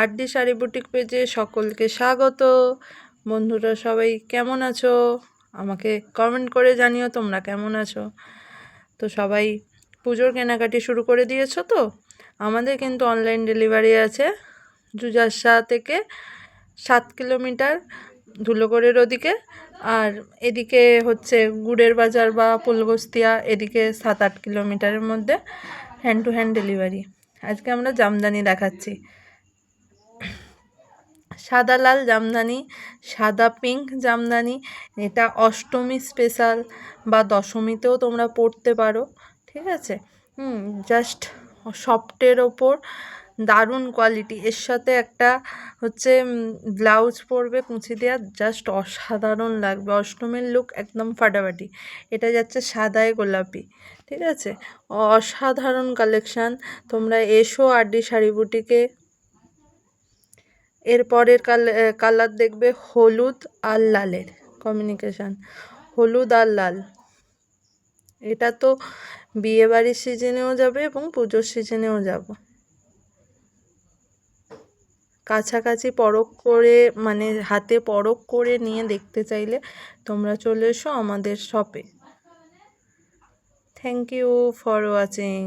RD sari boutique পেজে সকলকে স্বাগত। বন্ধুরা সবাই কেমন আছো? আমাকে কমেন্ট করে জানিও তোমরা কেমন আছো? তো সবাই পুজোর কেনাকাটি শুরু করে দিয়েছ তো? আমাদের কিন্তু অনলাইন ডেলিভারি আছে জুজাসা থেকে সাত কিলোমিটার ধুলোগড়ের ওদিকে। আর এদিকে হচ্ছে গুড়ের বাজার বা ফুলবস্তিয়া এদিকে সাত আট কিলোমিটারের মধ্যে হ্যান্ড টু হ্যান্ড ডেলিভারি আজকে আমরা জামদানি দেখাচ্ছি। সাদা লাল জামদানি, সাদা পিঙ্ক জামদানি, এটা অষ্টমী স্পেশাল বা দশমীতেও তোমরা পড়তে পারো, ঠিক আছে? হুম জাস্ট সফটের ওপর দারুণ কোয়ালিটি এর সাথে একটা হচ্ছে ব্লাউজ পরবে কুঁচি দেওয়া জাস্ট অসাধারণ লাগবে, অষ্টমীর লুক একদম ফাটাফাটি। এটা যাচ্ছে সাদায় গোলাপি, ঠিক আছে? অসাধারণ কালেকশান তোমরা এসো আরডি শাড়ি বুটিকে এরপরের কালার দেখবে হলুদ আর লালের কমিউনিকেশান হলুদ আর লাল। এটা তো বিয়েবাড়ির সিজনেও যাবে এবং পুজোর সিজনেও যাব। কাছাকাছি পরখ করে মানে হাতে পরখ করে নিয়ে দেখতে চাইলে তোমরা চলে এসো আমাদের শপে থ্যাংক ইউ ফর ওয়াচিং